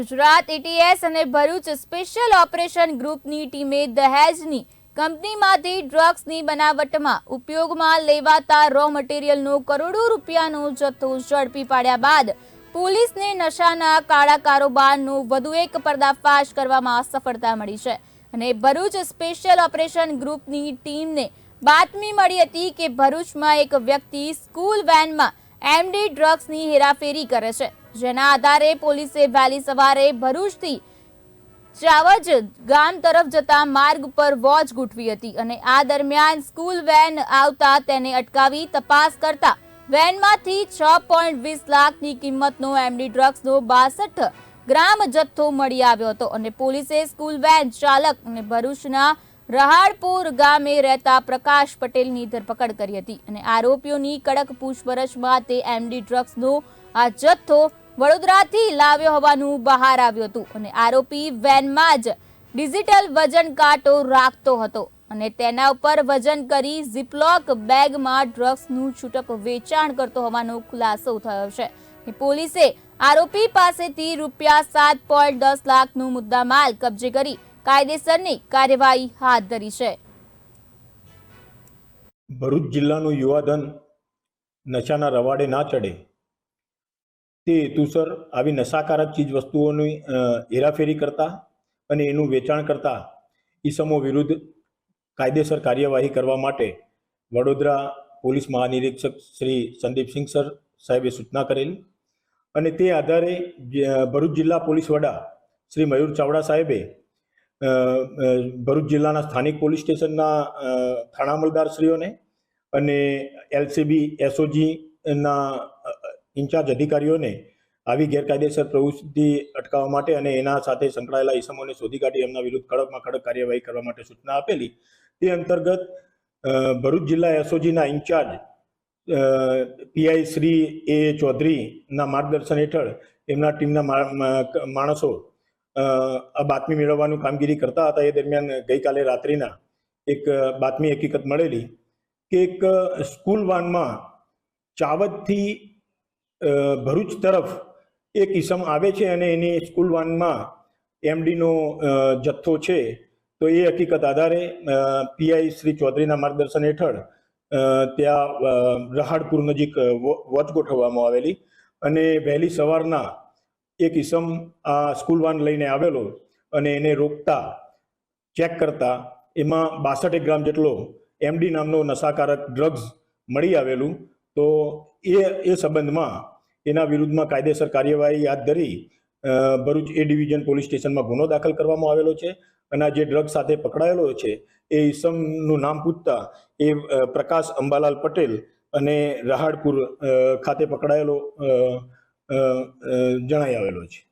Gujarat ATS અને Bharuch special operation ગ્રુપની ટીમે દહેજની કંપનીમાંથી ડ્રગ્સની બનાવટમાં ઉપયોગમાં લેવાતા રો મટીરિયલનો કરોડો રૂપિયાનો જથ્થો ઝડપી પાડ્યા બાદ પોલીસને નશાના કાળા કારોબારનો વધુ એક પર્દાફાશ કરવામાં સફળતા મળી છે. અને ભરૂચ સ્પેશિયલ ઓપરેશન ગ્રુપની ટીમને બાતમી મળી હતી કે ભરૂચમાં એક વ્યક્તિ સ્કૂલ વેનમાં એમડી ડ્રગ્સની હેરાફેરી કરે છે. જેના આધારે પોલીસે વહેલી સવારે ભરૂચથી ચાવજ ગામ તરફ જતા માર્ગ પર વોચ ગોઠવી હતી અને આ દરમિયાન સ્કૂલ વેન આવતા તેને અટકાવી તપાસ કરતા વેનમાંથી છ પોઈન્ટ વીસ લાખની કિંમતનો એમડી ડ્રગ્સનો બાસઠ ગ્રામ જથ્થો મળી આવ્યો હતો અને પોલીસે સ્કૂલ વેન ચાલક અને ભરૂચના રહાડપુર ગામે રહેતા પ્રકાશ પટેલની ધરપકડ કરી હતી અને આરોપીઓની કડક પૂછપરછમાં તે એમડી ડ્રગ્સનો આ જથ્થો વડોદરાથી લાવ્યો હોવાનું બહાર આવ્યું હતું અને આરોપી વેનમાં જ ડિજિટલ વજન કાંટો રાખતો હતો અને તેના ઉપર વજન કરી ઝીપલોક બેગમાં ડ્રગ્સનું છૂટક વેચાણ કરતો હોવાનો ખુલાસો થયો છે. પોલીસે આરોપી પાસેથી રૂપિયા સાત પોઈન્ટ દસ લાખનું મુદ્દામાલ કબજે કરી કાયદેસરની કાર્યવાહી હાથ ધરી છે. ભરૂચ જિલ્લાનું યુવાધન નશાના રવાડે ના ચડે. તે હેતુસર આવી નશાકારક ચીજ વસ્તુઓની હેરાફેરી કરતા અને એનું વેચાણ કરતા ઈસમો વિરુદ્ધ કાયદેસર કાર્યવાહી કરવા માટે વડોદરા પોલીસ મહાનિરીક્ષક શ્રી સંદીપસિંહ સર સાહેબે સૂચના કરેલી અને તે આધારે ભરૂચ જિલ્લા પોલીસ વડા શ્રી મયુર ચાવડા સાહેબે ભરૂચ જિલ્લાના સ્થાનિક પોલીસ સ્ટેશનના થાણા અમલદારશ્રીઓને અને એલસીબી, એસઓજીના ઇન્ચાર્જ અધિકારીઓને આવી ગેરકાયદેસર પ્રવૃત્તિ અટકાવવા માટે અને એના સાથે સંકળાયેલા ઇસમોને શોધી કાઢી એમના વિરુદ્ધ કડકમાં કડક કાર્યવાહી કરવા માટે સૂચના આપેલી. તે અંતર્ગત ભરૂચ જિલ્લા એસઓજીના ઇન્ચાર્જ પીઆઈ શ્રી એ ચૌધરીના માર્ગદર્શન હેઠળ એમના ટીમના માણસો આ બાતમી મેળવવાનું કામગીરી કરતા હતા. એ દરમિયાન ગઈકાલે રાત્રિના એક બાતમી હકીકત મળેલી કે એક સ્કૂલ વાનમાં ચાવદથી ભરૂચ તરફ એક ઈસમ આવે છે અને એની સ્કૂલ વાનમાં એમડીનો જથ્થો છે. તો એ હકીકત આધારે પીઆઈ શ્રી ચૌધરીના માર્ગદર્શન હેઠળ ત્યાં રહાડપુર નજીક વોચ ગોઠવવામાં આવેલી અને વહેલી સવારના એક ઈસમ આ સ્કૂલ વાન લઈને આવેલો અને એને રોકતા, ચેક કરતા, એમાં બાસઠ ગ્રામ જેટલો એમડી નામનો નશાકારક ડ્રગ્સ મળી આવેલું. તો એ એ સંબંધમાં એના વિરુદ્ધમાં કાયદેસર કાર્યવાહી હાથ ધરી ભરૂચ એ ડિવિઝન પોલીસ સ્ટેશનમાં ગુનો દાખલ કરવામાં આવેલો છે અને જે ડ્રગ્સ સાથે પકડાયેલો છે, એ ઈસમનું નામ પૂછતા એ પ્રકાશ અંબાલાલ પટેલ અને રહાડપુર ખાતે પકડાયેલો જણાઈ આવેલો છે.